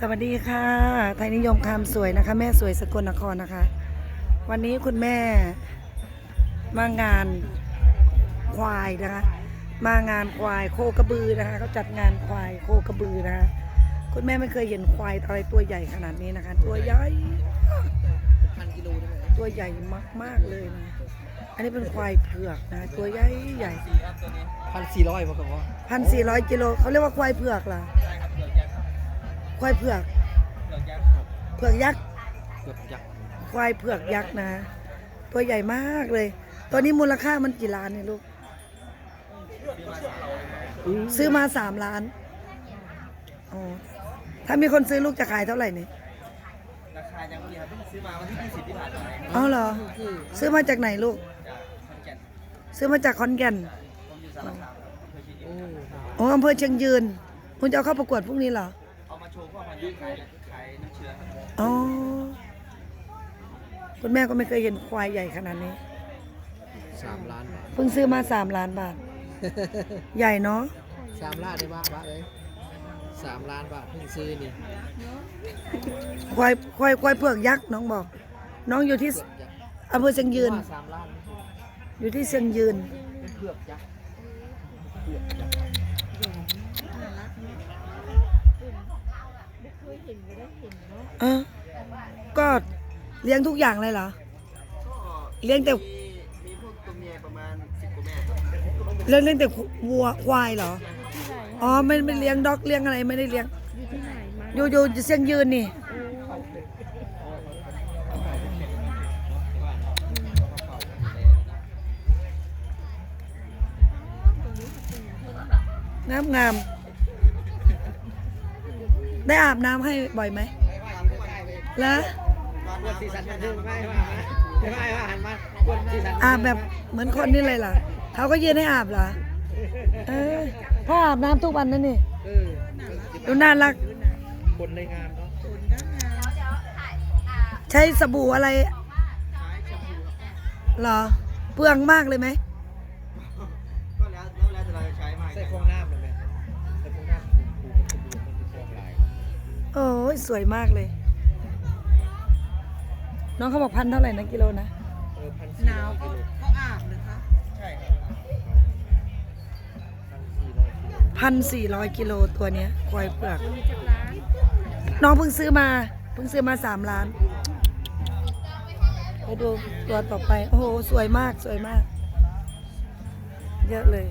สวัสดีค่ะ ไทยนิยมคำสวยนะคะ แม่สวยสกลนครนะคะ วันนี้คุณแม่มางานควายนะคะ มางานควายโคกระบือนะคะเขาจัดงานควายโคกระบือนะคะคุณแม่ไม่เคยเห็นควายอะไรตัวใหญ่ขนาดนี้นะคะ ตัวใหญ่พันกิโลได้ไหมตัวใหญ่มากๆเลยนะ อันนี้เป็นควายเผือกนะ ตัวใหญ่ใหญ่พันสี่ร้อยบอกว่าพันสี่ร้อยกิโลเขาเรียกว่าควายเผือกเหรอ ควายเผือกเผือกยักษ์เกือบยักษ์ควายเผือกยักษ์นะตัวใหญ่มากเลย ตัวนี้มูลค่ามันกี่ล้านเนี่ยลูก ซื้อมาสามล้านอ๋อถ้ามีคนซื้อลูกจะขายเท่าไหร่เนี่ยราคายังไม่ดีครับเพิ่งซื้อมาวันที่ยี่สิบที่ผ่านมาเอาเหรอ ซื้อมาจากไหนลูกจากขอนแก่นซื้อมาจากขอนแก่นผมอยู่สารคามโอ้อ๋ออำเภอเชียงยืน คุณจะเอาเข้าประกวดพรุ่งนี้เหรอเอามาโชว์พ่อพันธุ์ขายขายน้ำเชื้อครับอ๋อ คุณแม่ก็ไม่เคยเห็นควายใหญ่ขนาดนี้ สามล้านบาทเพิ่งซื้อมาสามล้านบาท ใหญ่เนาะ สามล้านได้บ้าบ้าเลยสามล้านบาทเพิ่งซื้อนี่ควายควายควายเผือกยักษ์น้องบอก น้องอยู่ที่เผือกยักษ์อำเภอเชียงยืน ว่าสามล้านอยู่ที่เชียงยืนเผือกยักษ์เผือกยักษ์ เออก็เลี้ยงทุกอย่างเลยเหรอ เลี้ยงแต่ มีมีพวกตัวเมียประมาณสิบกว่าแม่เลี้ยงเลี้ยงแต่วัวควายเหรอ อ๋อไม่ไม่เลี้ยงด็อกเลี้ยงอะไรไม่ได้เลี้ยง อยู่อยู่เชียงยืนนี่ น้ำงาม ได้อาบน้ำให้บ่อยไหมแล้วกวนสีสันบันเหันมากวนสีสันอาบแบบเหมือนคนนี่เลยเหรอเขาก็เยืนให้อาบเหรอเออพ่ออาบน้ำทุกวันนั่นนี่ดูน่ารักคนในงานเนาะใช้สบู่อะไรเหรอ เปลืองมากเลยไหม โอ้ยสวยมากเลย น้องเขาบอกพันเท่าไหร่นะกิโลนะเออพันหนาวก็ก็อาบนะคะ ใช่พันสี่ร้อยกิโลพันสี่ร้อยกิโลตัวเนี้ยควายเปลือกน้องเพิ่งซื้อมา เพิ่งซื้อมาสามล้านไปดูตัวต่อไป โอ้โห สวยมาก สวยมาก เยอะเลย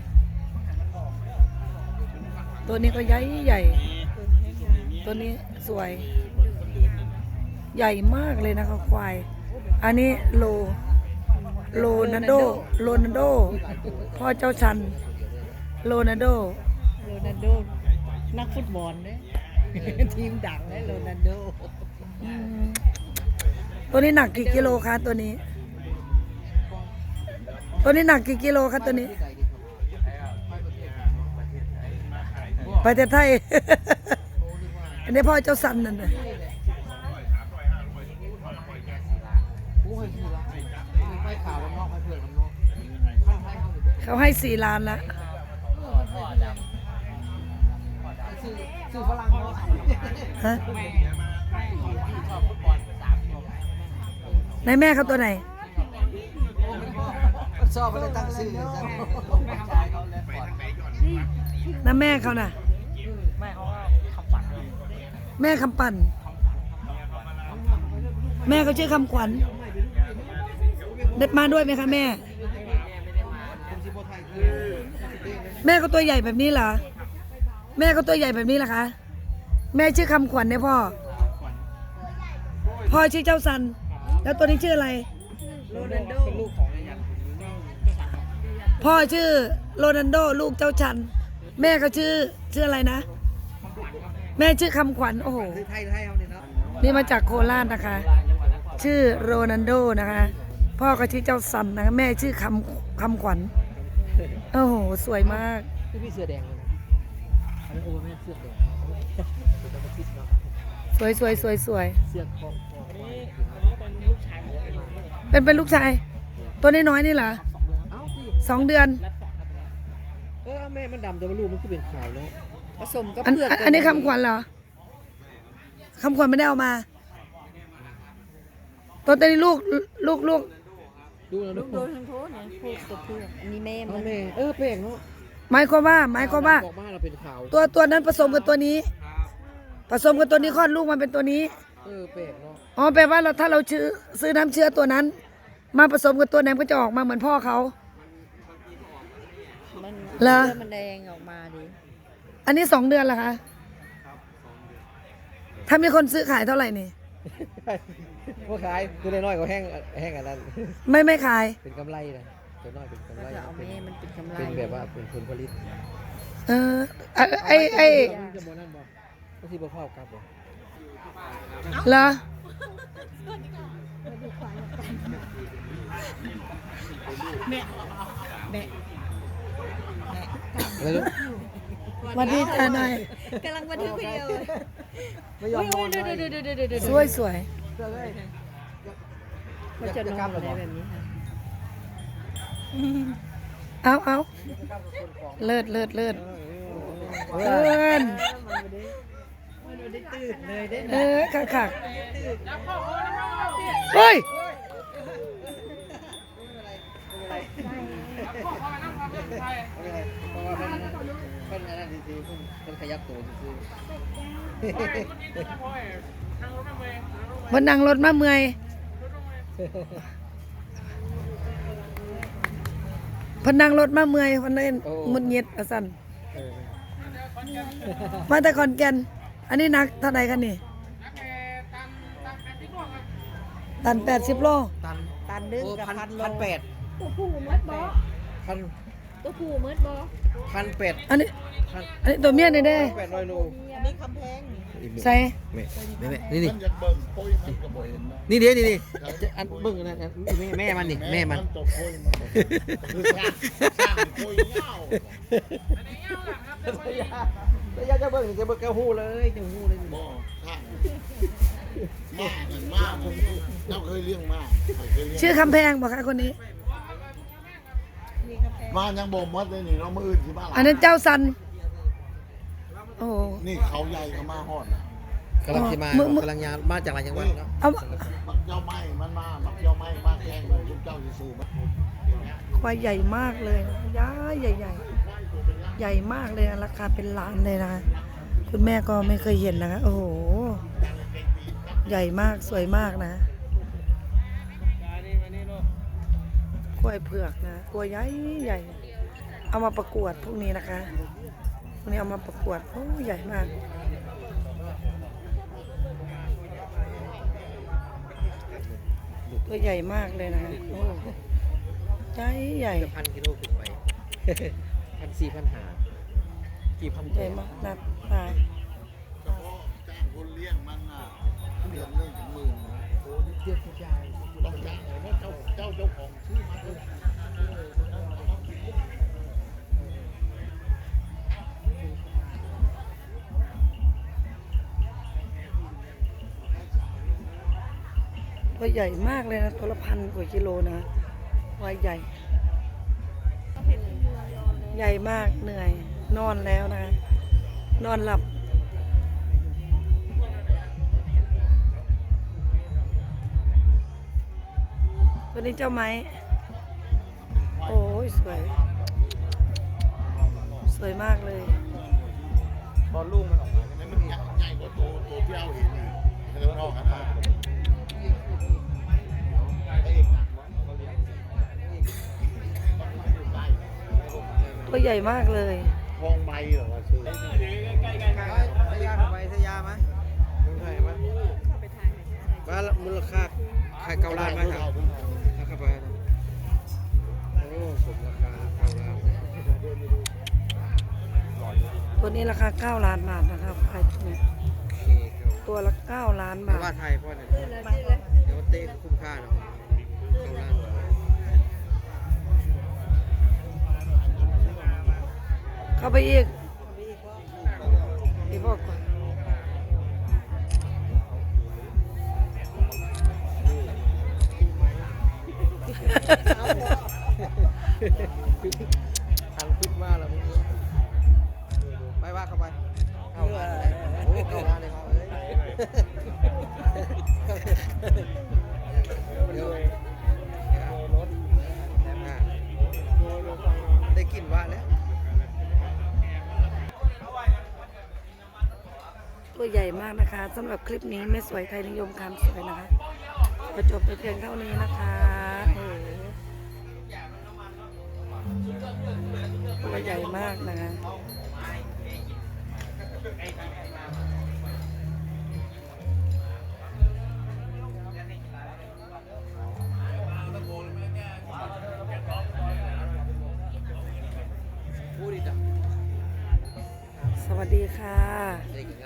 ตัวนี้ก็ใหญ่ใหญ่ ตัวนี้ สวย ใหญ่มากเลยนะคะควาย อันนี้โล โลนันโด โลนันโด พ่อเจ้าชัน โลนันโด โรนัลโดนักฟุตบอลเนี่ย ทีมดังเลยโรนัลโดอืมตัวนี้หนักกี่กิโลคะตัวนี้ ตัวนี้หนักกี่กิโลคะตัวนี้ ประเทศไทย อันนี้พ่อเจ้าสันนั่นน่ะโอ้ยสี่ล้านไฟขาวลำนอกไฟเผือกลำนอกข้างไฟเขาอยู่เขาให้สี่ล้านละซื้อซื้อฝรั่งเนาะฮะในแม่เขาตัวไหนชอบอะไรตั้งซื้อซะน้าแม่เขาน่ะ แม่คำปั่น แม่เขาชื่อคำขวัญเด็ดมาด้วยไหมคะแม่ผมซิโบไทยคือแม่ก็ตัวใหญ่แบบนี้เหรอ แม่ก็ตัวใหญ่แบบนี้เหรอคะ แม่ชื่อคำขวัญเนี่ยพ่อ พ่อชื่อเจ้าสัน แล้วตัวนี้ชื่ออะไรโรนัลโดเป็นลูกของไอ้ยันพ่อชื่อโรนันโดลูกเจ้าชัน แม่เขาชื่อชื่ออะไรนะ แม่ชื่อคำขวัญโอ้โหคือไทยไทยเขาเนี่ยเนาะนี่มาจากโคราชนะคะ ชื่อโรนันโดนะคะ พ่อก็ชื่อเจ้าสันนะคะแม่ชื่อคำคำขวัญโอ้โหสวยมากคือพี่เสื้อแดงเลยนะอันนั้นโอ้แม่เสื้อแดงเสื้อแดงมาคิดเนาะสวยสวยสวยสวยเสื้อคอคอเป็นเป็นลูกชาย ตัวน้อยๆนี่เหรอสองเดือนเอ้าพี่สองเดือนเออแม่มันดำแต่ว่าลูกมันคือเป็นขาวแล้ว ผสมกับอันเผือกอันอันนี้คำขวัญเหรอคำขวัญไม่ได้เอามาตัวตอนนี้ลูกลูกลูกดูนะลูลูกกโดนทั้งโทษเนี่ยพูดกับเพื่อนอันนี้แม่เอามันแม่เออแปลกเนาะหมายความว่าหมายความว่า บอกบ้านเราเป็นขาวตัวตัวนั้นผสมกับตัวนี้ ผสมกับตัวนี้คลอดลูกมาเป็นตัวนี้ เออแปลกเนาะอ๋อแปลว่าเราถ้าเราซื้อซื้อน้ำเชื้อตัวนั้น มาผสมกับตัวนั้นก็จะออกมาเหมือนพ่อเขา มันเหรอ เลือดมันแดงออกมาดิ อันนี้สองเดือนละคะถ้ามีคนซื้อขายเท่าไหร่นี่พวกขายตัวน้อยๆก็แห้งแห้งอันนั้น ไม่ไม่ขาย เป็นกำไรนะตัวน้อยเป็นกำก็ไรจะเอาเป็นแม่มันเป็นกำไรเป็นแบบว่าเป็นผลผลิต เออไอ้ไอ้ไอ้มันจะบ่นั่นบ่ก็สิบ่เข้ากับบ่เหรอแม่แม่อะไรลูก สวันดีจ้านายกำลังบันทึกวิดีโอไม่ยอมนอนดูเลดูยดูดูดูดูสวยสวยเขาจะนอนอะไรแบบนี้ค่ะเอาเอาเลิศเลิศเลิศเอินมันไม่ได้ตื่นเลยได้เออคักคักเฮ้ย เพราะว่ามันมันอันนั้นซื่อๆมันขยับตัวซื่อวันนั่งรถมาเมื่อยเพนนั่งรถมาเมื่อยวันเล่นมุดเงียดอะสันมาแต่ขอนแกนอันนี้หนักเท่าไหร่กันนี่ ตันแปดสิบโลตันตันดึงกับพันโลพันแปด ตัวผู้มืดบ่ พัน ตัวผู้มืดบ่พันแปดอันนี้พันอันนี้ตัวเมียนี่เด้แปดร้อยโลอันนี้คำแพงนี่ใส่แม่แม่นี่นี่มันจะเบิ่งโพยมันก็บ่เห็นนะนี่เดี๋ยวนี่นี่อันเบิ่งนะแม่แม่มันนี่แม่มันตกโพยมันคือสร้างสร้างโพยเงาแล้วยาจะเบิ่งนี่จะเบิ่งแก้วหูเลยแก้วหูเลยบ่สร้างมานี่มานี่เจ้าเคยเลี้ยงมาเคยเลี้ยงชื่อคำแพงบอกค่ะคนนี้ มายังบ่หมดเลยนี่เนาะมื้ออื่นสิมาหลายอันนั้นเจ้าสัน โอ้โห นี่เขาใหญ่เขามาฮอดน่ะกำลังที่มามึงมึง กำลังยานมาจากหลายจังหวัดเนาะเอามักเจ้าไม้มันมามักเจ้าไม้มาแข่งเลยทุกเจ้าสิสู้มันควายใหญ่มากเลยนะย้ายใหญ่ใหญ่ใหญ่มากเลยนะราคาเป็นล้านเลยนะคะคุณแม่ก็ไม่เคยเห็นนะคะโอ้โห ใหญ่มากสวยมากนะ ล้วยเผือกนะกล้วยใหญ่ใหญ่เอามาประกวดพวกนี้นะคะพวกนี้เอามาประกวดโอ้ใหญ่มากตัวใหญ่มากเลยนะคะโอ้ใหญ่ใหญ่จะพันกิโลขึ้นไปพันสี่พันห้ากี่พันใหญ่มากนับตาเฉพาะจ้างคนเลี้ยงมันน่ะเดือนหนึงถึงหมื่นนะโอ้ เดือดกระจายต้องจ้างเลยเจ้าเจ้าเจ้าของซื้อมาเลยตัวใหญ่มากเลยนะตัวละพันกว่ากิโลนะวายใหญ่ ใหญ่มากเหนื่อย นอนแล้วนะ นอนหลับ วนี้เจ้าไม้ โอ้ยสวย สวยมากเลยตอนลูกมันออกมาให้มันใหญ่ใหญ่กว่าตัวตัวที่เอาเห็นนี่ให้มันออกกันมาไอ้เอกหนักวะตัวใหญ่มากเลย ทองใบเหรอวะชื่อสยาเข้าไปสยามาเมืองไทยมาว่ามูลค่าขายเกาล้านไหมครับ โอ้สมราคาเก้าล้านตัวนี้ราคา 9 ล้านบาทนะครับขายเนี่ยโอเคครับตัวละ 9 ล้านแต่บาว่าท ไทยเพราะเนี่ยเดี๋ยวเต้คุ้มค่าเนาะเก้าล้านเข้าไปอีกอีกบอกก่อน ตัวใหญ่มากนะคะสำหรับคลิปนี้ไม่สวยไทยนิยมคำสวยนะคะประจบไปเพียงเท่านี้นะคะโอ้ตัวใหญ่มากนะคะ